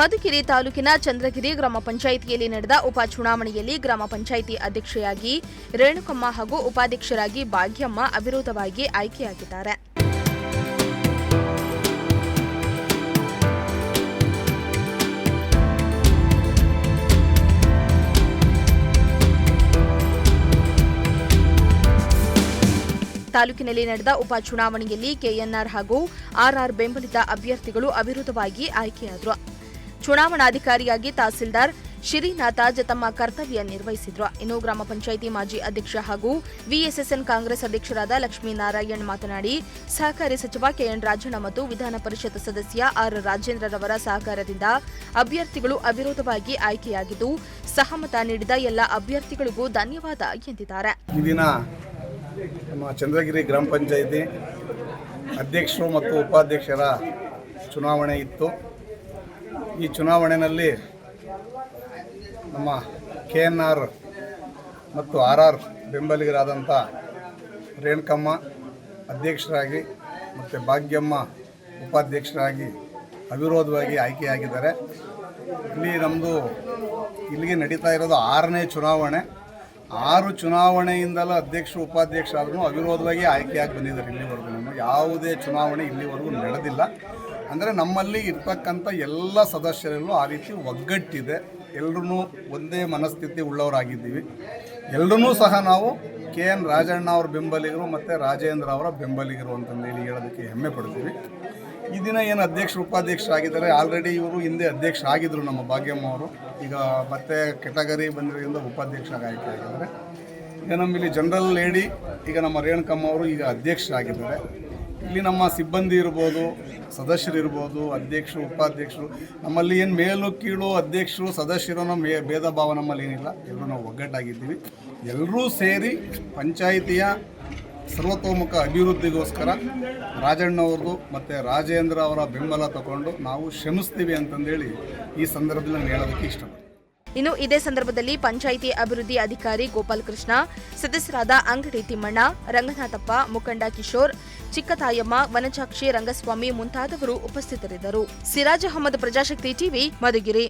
ಮಧುಗಿರಿ ತಾಲೂಕಿನ ಚಂದ್ರಗಿರಿ ಗ್ರಾಮ ಪಂಚಾಯಿತಿಯಲ್ಲಿ ನಡೆದ ಉಪಚುನಾವಣೆಯಲ್ಲಿ ಗ್ರಾಮ ಪಂಚಾಯಿತಿ ಅಧ್ಯಕ್ಷೆಯಾಗಿ ರೇಣುಕಮ್ಮ ಹಾಗೂ ಉಪಾಧ್ಯಕ್ಷರಾಗಿ ಭಾಗ್ಯಮ್ಮ ಅವಿರೋಧವಾಗಿ ಆಯ್ಕೆಯಾಗಿದ್ದಾರೆ. ತಾಲೂಕಿನಲ್ಲಿ ನಡೆದ ಉಪಚುನಾವಣೆಯಲ್ಲಿ ಕೆಎನ್ಆರ್ ಹಾಗೂ ಆರ್ಆರ್ ಬೆಂಬಲಿತ ಅಭ್ಯರ್ಥಿಗಳು ಅವಿರೋಧವಾಗಿ ಆಯ್ಕೆಯಾದರು. ಚುನಾವಣಾಧಿಕಾರಿಯಾಗಿ ತಹಸೀಲ್ದಾರ್ ಶ್ರೀನಾಥಾಜ್ ತಮ್ಮ ಕರ್ತವ್ಯ ನಿರ್ವಹಿಸಿದ್ರು. ಇನ್ನು ಗ್ರಾಮ ಪಂಚಾಯಿತಿ ಮಾಜಿ ಅಧ್ಯಕ್ಷ ಹಾಗೂ ವಿಎಸ್ಎಸ್ಎನ್ ಕಾಂಗ್ರೆಸ್ ಅಧ್ಯಕ್ಷರಾದ ಲಕ್ಷ್ಮೀನಾರಾಯಣ್ ಮಾತನಾಡಿ, ಸಹಕಾರಿ ಸಚಿವ ಕೆಎನ್ ರಾಜಣ್ಣ ಮತ್ತು ವಿಧಾನ ಪರಿಷತ್ ಸದಸ್ಯ ಆರ್ ರಾಜೇಂದ್ರರವರ ಸಹಕಾರದಿಂದ ಅಭ್ಯರ್ಥಿಗಳು ಅವಿರೋಧವಾಗಿ ಆಯ್ಕೆಯಾಗಿದ್ದು, ಸಹಮತ ನೀಡಿದ ಎಲ್ಲ ಅಭ್ಯರ್ಥಿಗಳಿಗೂ ಧನ್ಯವಾದ ಎಂದಿದ್ದಾರೆ. ಚಂದ್ರಗಿರಿ ಗ್ರಾಮ ಪಂಚಾಯಿತಿ ಅಧ್ಯಕ್ಷರು ಮತ್ತು ಉಪಾಧ್ಯಕ್ಷರ ಚುನಾವಣೆ ಇತ್ತು. ಈ ಚುನಾವಣೆಯಲ್ಲಿ ನಮ್ಮ ಕೆ ಎನ್ ಆರ್ ಮತ್ತು ಆರ್ ಆರ್ ಬೆಂಬಲಿಗರಾದಂಥ ರೇಣುಕಮ್ಮ ಅಧ್ಯಕ್ಷರಾಗಿ ಮತ್ತು ಭಾಗ್ಯಮ್ಮ ಉಪಾಧ್ಯಕ್ಷರಾಗಿ ಅವಿರೋಧವಾಗಿ ಆಯ್ಕೆಯಾಗಿದ್ದಾರೆ. ಇಲ್ಲಿ ನಮ್ಮದು ಇಲ್ಲಿಗೆ ನಡೀತಾ ಇರೋದು ಆರನೇ ಚುನಾವಣೆ. ಆರು ಚುನಾವಣೆಯಿಂದಲೂ ಅಧ್ಯಕ್ಷ, ಉಪಾಧ್ಯಕ್ಷ ಆದ್ರೂ ಅವಿರೋಧವಾಗಿ ಆಯ್ಕೆಯಾಗಿ ಬಂದಿದ್ದಾರೆ ಇಲ್ಲಿವರೆಗೂ. ಯಾವುದೇ ಚುನಾವಣೆ ಇಲ್ಲಿವರೆಗೂ ನಡೆದಿಲ್ಲ. ಅಂದರೆ ನಮ್ಮಲ್ಲಿ ಇರ್ತಕ್ಕಂಥ ಎಲ್ಲ ಸದಸ್ಯರಲ್ಲೂ ಆ ರೀತಿ ಒಗ್ಗಟ್ಟಿದೆ. ಎಲ್ಲರೂ ಒಂದೇ ಮನಸ್ಥಿತಿ ಉಳ್ಳವರಾಗಿದ್ದೀವಿ. ಎಲ್ಲರೂ ಸಹ ನಾವು ಕೆ ಎನ್ ರಾಜಣ್ಣ ಅವ್ರ ಬೆಂಬಲಿಗರು ಮತ್ತು ರಾಜೇಂದ್ರ ಅವರ ಬೆಂಬಲಿಗರು ಅಂತಂದೇಳಿ ಹೇಳೋದಕ್ಕೆ ಹೆಮ್ಮೆ ಪಡ್ತೀವಿ. ಈ ದಿನ ಏನು ಅಧ್ಯಕ್ಷರು ಉಪಾಧ್ಯಕ್ಷರಾಗಿದ್ದಾರೆ. ಆಲ್ರೆಡಿ ಇವರು ಹಿಂದೆ ಅಧ್ಯಕ್ಷರಾಗಿದ್ದರು ನಮ್ಮ ಭಾಗ್ಯಮ್ಮ ಅವರು. ಈಗ ಮತ್ತೆ ಕೆಟಗರಿ ಬಂದಿರೋದ್ರಿಂದ ಉಪಾಧ್ಯಕ್ಷರಾಗಿ ಆಯ್ಕೆ ಆಗಿದ್ದಾರೆ. ಈಗ ನಮ್ಮಲ್ಲಿ ಜನರಲ್ ಲೇಡಿ, ಈಗ ನಮ್ಮ ರೇಣುಕಮ್ಮ ಅವರು ಈಗ ಅಧ್ಯಕ್ಷರಾಗಿದ್ದಾರೆ. ಇಲ್ಲಿ ನಮ್ಮ ಸಿಬ್ಬಂದಿ ಇರ್ಬೋದು, ಸದಸ್ಯರು ಇರ್ಬೋದು, ಅಧ್ಯಕ್ಷರು, ಉಪಾಧ್ಯಕ್ಷರು, ನಮ್ಮಲ್ಲಿ ಏನು ಮೇಲು ಕೀಳು ಅಧ್ಯಕ್ಷರು, ಸದಸ್ಯರು ನಮ್ಮ ಭೇದ ಭಾವ ನಮ್ಮಲ್ಲಿ ಏನಿಲ್ಲ. ಎಲ್ಲರೂ ನಾವು ಒಗ್ಗಟ್ಟಾಗಿದ್ದೀವಿ. ಎಲ್ಲರೂ ಸೇರಿ ಪಂಚಾಯಿತಿಯ ಸರ್ವತೋಮುಖ ಅಭಿವೃದ್ಧಿಗೋಸ್ಕರ ರಾಜಣ್ಣವ್ರದ್ದು ಮತ್ತು ರಾಜೇಂದ್ರ ಅವರ ಬೆಂಬಲ ತಗೊಂಡು ನಾವು ಶ್ರಮಿಸ್ತೀವಿ ಅಂತಂದೇಳಿ ಈ ಸಂದರ್ಭದಲ್ಲಿ ನಾನು ಹೇಳೋದಕ್ಕೆ ಇಷ್ಟಪಡ್ತೀನಿ. ಇನ್ನು ಇದೇ ಸಂದರ್ಭದಲ್ಲಿ ಪಂಚಾಯಿತಿ ಅಭಿವೃದ್ಧಿ ಅಧಿಕಾರಿ ಗೋಪಾಲ್ ಕೃಷ್ಣ ಸದಸ್ಯರಾದ ಅಂಗಡಿ ತಿಮ್ಮಣ್ಣ, ರಂಗನಾಥಪ್ಪ, ಮುಖಂಡ ಕಿಶೋರ್, ಚಿಕ್ಕತಾಯಮ್ಮ ವನಚಾಕ್ಷಿ ರಂಗಸ್ವಾಮಿ ಮುಂತಾದವರು ಉಪಸ್ಥಿತರಿದ್ದರು. ಸಿರಾಜ್ ಅಹಮದ್, ಪ್ರಜಾಶಕ್ತಿ ಟಿವಿ, ಮಧುಗಿರಿ.